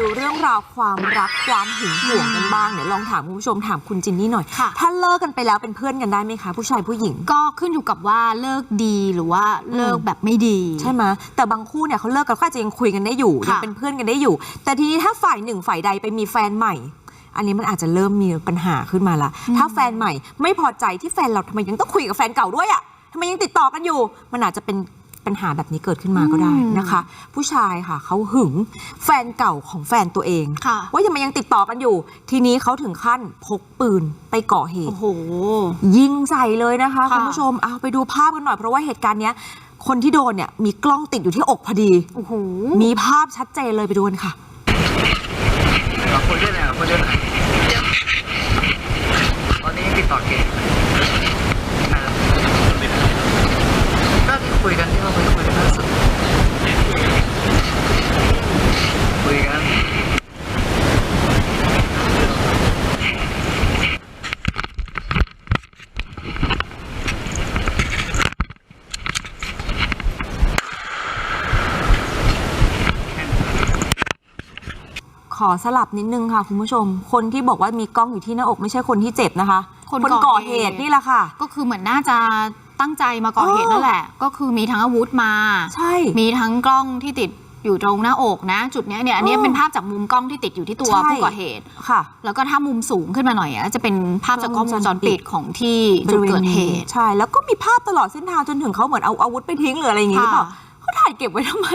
ดูเรื่องราวความรักความหึงหวงกันบ้างเดี๋ยวลองถามคุณผู้ชมถามคุณจินนี่หน่อยค่ะ ถ้าเลิกกันไปแล้วเป็นเพื่อนกันได้ไหมคะผู้ชายผู้หญิง ก็ขึ้นอยู่กับว่าเลิกดีหรือว่าเลิกแบบไม่ดี ใช่ไหมแต่บางคู่เนี่ยเขาเลิกกันเขาอาจจะยังคุยกันได้อยู่ค่ะยังเป็นเพื่อนกันได้อยู่ แต่ทีนี้ถ้าฝ่ายหนึ่งฝ่ายใดไปมีแฟนใหม่อันนี้มันอาจจะเริ่มมีปัญหาขึ้นมาละ ถ้าแฟนใหม่ไม่พอใจที่แฟนเราทำไมยังต้องคุยกับแฟนเก่าด้วยอะทำไมยังติดต่อกันอยู่ มันอาจจะเป็น ปัญหาแบบนี้เกิดขึ้นมาก็ได้นะคะ ผู้ชายค่ะเขาหึงแฟนเก่าของแฟนตัวเอง ค่ะ ว่าทำไมยังติดต่อกันอยู่ ทีนี้เขาถึงขั้นพกปืนไปก่อเหตุ โอ้โห ยิงใส่เลยนะคะค่ะ คุณผู้ชมเอาไปดูภาพกันหน่อยเพราะว่าเหตุการณ์เนี้ยคนที่โดนเนี่ยมีกล้องติดอยู่ที่อกพอดี โอ้โห มีภาพชัดเจนเลยไปดูกันค่ะเราคุยด้วยนะคุยด้วยนะตอนนี้ติดต่อเก่งอ่าก็ที่คุยกันที่เราคุยคุยกันล่าสุดคุยกัน ขอสลับนิดนึงค่ะคุณผู้ชม คนที่บอกว่ามีกล้องอยู่ที่หน้าอกไม่ใช่คนที่เจ็บนะคะคนก่ก่ออเหเหตุตุนี่แหละค่ะ ก็คือเหมือนน่าจะตั้งใจมาก่อเหตุอ๋อนั่นแหละ ก็คือมีทั้งอาวุธมา ใช่ มีทั้งกล้องที่ติดอยู่ตรงหน้าอกนะ จุดเนี้ยเนี่ยอันนี้อ๋อเป็นภาพจากมุมกล้องที่ติดอยู่ที่ตัวใช่ผู้ก่อเหตุค่ะ แล้วก็ถ้ามุมสูงขึ้นมาหน่อยอะจะเป็นภาพจากกล้องวงจรปิดของที่บจุดริเวเกิณดเหนี้ตุ ใช่ แล้วก็มีภาพตลอดเส้นทางจนถึงเขาเหมือนเอาอาวุธไปทิ้งหรืออะไรอย่างงี้หรือเปล่า ค่ะเขาถ่ายเก็บไว้ทำไม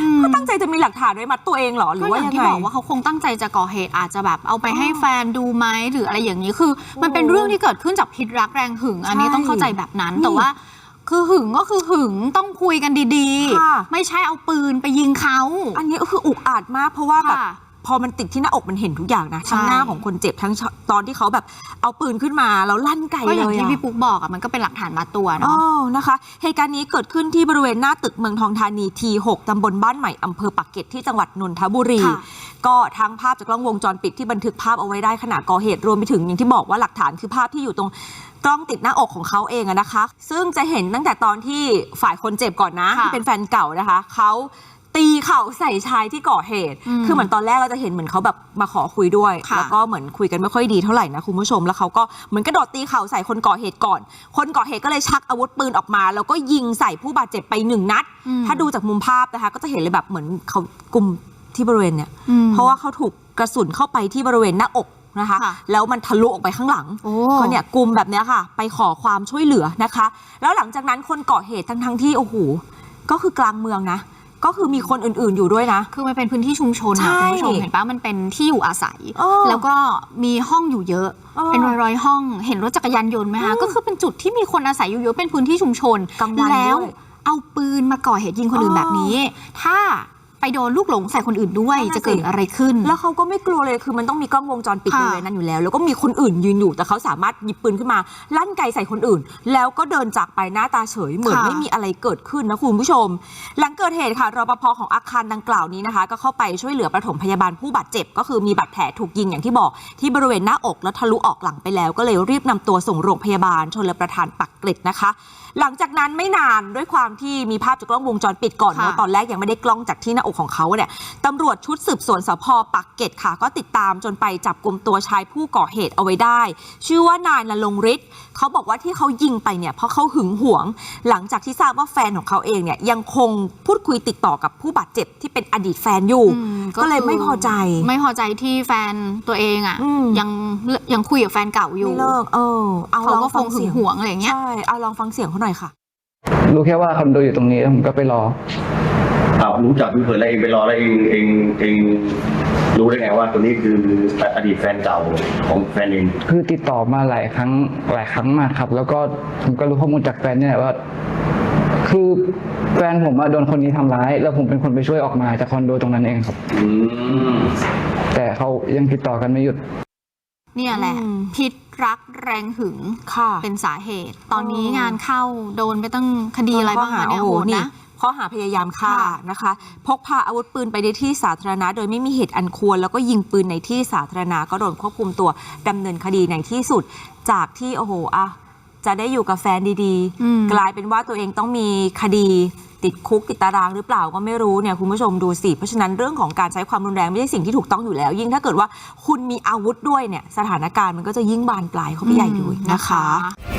อืมเขาตั้งใจจะมีหลักฐานไว้มัดตัวเองเหรอหรืก็ออว่าย่างยังที่ไง บอกว่าเขาคงตั้งใจจะก่อเหตุอาจจะแบบเอาไปให้อ๋อแฟนดูไหมหรืออะไรอย่างนี้คือ มันเป็นเรื่องที่เกิดขึ้นจากพิษรักแรงหึง อันนี้ใช่ต้องเข้าใจแบบนั้นนี่แต่ว่า คือหึงก็คือหึงต้องคุยกันดีค่ะ ๆ ไม่ใช่เอาปืนไปยิงเขา อันนี้ก็คืออุกอาจมากเพราะว่าแบบค่ะ พอมันติดที่หน้าอกมันเห็นทุกอย่างนะทั้งใช่หน้าของคนเจ็บทั้งตอนที่เขาแบบเอาปืนขึ้นมาแล้วลั่นไกลก็อเลย่างยที่อะพี่ปุ๊กบอกอะมันก็เป็นหลักฐานมาตัวอ๋เนาะอนะคะเหตุการณ์นี้เกิดขึ้นที่บริเวณหน้าตึกเมืองทองธานีที6ตำบลบ้านใหม่อำเภอปากเกร็ดที่จังหวัดนนทบุรี ค่ะ ก็ทั้งภาพจากกล้องวงจรปิดที่บันทึกภาพเอาไว้ได้ขณะก่อเหตุรวมไปถึงอย่างที่บอกว่าหลักฐานคือภาพที่อยู่ตรงกล้องติดหน้าอกของเขาเองอะนะคะ ซึ่งจะเห็นตั้งแต่ตอนที่ฝ่ายคนเจ็บก่อนนะค่ะ ที่เป็นแฟนเก่านะคะเขา ตีเข่าใส่ชายที่ก่อเหตุอืมคือเหมือนตอนแรกเราจะเห็นเหมือนเขาแบบมาขอคุยด้วยค่ะแล้วก็เหมือนคุยกันไม่ค่อยดีเท่าไหร่นะคุณผู้ชม แล้วเขาก็เหมือนกระโดดตีเข่าใส่คนก่อเหตุก่อน คนก่อเหตุก็เลยชักอาวุธปืนออกมา แล้วก็ยิงใส่ผู้บาดเจ็บไปหนึ่งนัดอืมถ้าดูจากมุมภาพนะคะ ก็จะเห็นเลยแบบเหมือนเขากลุ่มที่บริเวณเนี่ยอืมเพราะว่าเขาถูกกระสุนเข้าไปที่บริเวณหน้าอกนะคะค่ะแล้วมันทะลุออกไปข้างหลังโอ้ก็เนี่ยกลุ่มแบบเนี้ยค่ะ ไปขอความช่วยเหลือนะคะ แล้วหลังจากนั้นคนก่อเหตุทั้งทั้งๆที่โอ้โหก็คือกลางเมืองนะ ก็คือมีคนอื่นๆอยู่ด้วยนะ คือมันเป็นพื้นที่ชุมชนใช่นะคุณผู้ชมเห็นปะมันเป็นที่อยู่อาศัยอ้อแล้วก็มีห้องอยู่เยอะอ้อเป็นร้อยๆห้อง เห็นรถจักรยานยนต์ไหมคะ ก็คือเป็นจุดที่มีคนอาศัยอยู่เยอะเป็นพื้นที่ชุมชนกลางวันแล้วด้วยเอาปืนมาก่อเหตุยิงคนอื่นอ้อแบบนี้ ถ้า ไปโดนลูกหลงใส่คนอื่นด้วยนั่นน่ะจะเกิดสิอะไรขึ้น แล้วเขาก็ไม่กลัวเลยคือมันต้องมีกล้องวงจรปิดบค่ะริเวณนั้นอยู่แล้ว แล้วก็มีคนอื่นยืนอยู่แต่เขาสามารถหยิบปืนขึ้นมา ลั่นไกใส่คนอื่น แล้วก็เดินจากไปหน้าตาเฉยเหมือนค่ะ ไม่มีอะไรเกิดขึ้นนะคุณผู้ชม หลังเกิดเหตุค่ะรปภของอาคารดังกล่าวนี้นะคะ ก็เข้าไปช่วยเหลือปฐมพยาบาลผู้บาดเจ็บ ก็คือมีบาดแผลถูกยิงอย่างที่บอก ที่บริเวณหน้าอกแล้วทะลุออกหลังไปแล้ว ก็เลยรีบนำตัวส่งโรงพยาบาลชนประทานปักเกร็ดนะคะ หลังจากนั้นไม่นานด้วยความที่มีภาพจากกล้องวงจรปิดก่อนค่ะเนอะตอนแรกยังไม่ได้กล้องจากที่หน้าอกของเขาเนี่ยตำรวจชุดสืบสวนสพปักเกร็ดค่ะ ก็ติดตามจนไปจับกลุ่มตัวชายผู้ก่อเหตุเอาไว้ได้ ชื่อว่านายนรงฤทธิ์เขาบอกว่าที่เขายิงไปเนี่ยเพราะเขาหึงหวง หลังจากที่ทราบว่าแฟนของเขาเองเนี่ยยังคงพูดคุยติดต่อกับผู้บาดเจ็บที่เป็นอดีตแฟนอยู่ อืมก็เลยไม่พอใจ ไม่พอใจที่แฟนตัวเองอะ อืม ยังยังคุยกับแฟนเก่าอยู่ไม่เลิกเออเอาเขาลองก็คฟังงหึเสีงยงหวงอะไรอย่างเงี้ย ใช่เอาลองฟังเสียงเขาหน่อยค่ะ รู้แค่ว่าคอนโดอยู่ตรงนี้แล้วผมก็ไปรออ้าว รู้จักพี่เผินแล้วเองไปรอแล้วเองเองเองรู้ได้ไงว่าตัวนี้คืออดีตแฟนเก่าของแฟนเองคือติดต่อมาหลายครั้งหลายครั้งมากครับ แล้วก็ผมก็รู้ข้อมูลจากแฟนเนี่ยแหละว่า คือแฟนผมอะโดนคนนี้ทำร้าย แล้วผมเป็นคนไปช่วยออกมาจากคอนโดตรงนั้นเองครับ อืม แต่เขายังติดต่อกันไม่หยุด เนี่ยแหละ อืมพิษรักแรงหึงค่ะเป็นสาเหตุ ตอนนี้อ๋องานเข้าโดนไปตั้งคดีอะไรบ้างคะเนี่ยโอ้โหโหดนี่นะ ข้อหาพยายามฆ่าค่ะนะคะ พกพาอาวุธปืนไปในที่สาธารณะ โดยไม่มีเหตุอันควร แล้วก็ยิงปืนในที่สาธารณะก็โดนควบคุมตัวดำเนินคดีในที่สุด จากที่โอ้โหอะจะได้อยู่กับแฟนดีอืมๆกลายเป็นว่าตัวเองต้องมีคดีติดคุกติดตารางหรือเปล่าก็ไม่รู้เนี่ยคุณผู้ชมดูสิ เพราะฉะนั้นเรื่องของการใช้ความรุนแรงไม่ใช่สิ่งที่ถูกต้องอยู่แล้ว ยิ่งถ้าเกิดว่าคุณมีอาวุธด้วยเนี่ยสถานการณ์มันก็จะยิ่งบานปลายเข้าไปใหญ่เลยนะคะนะคะ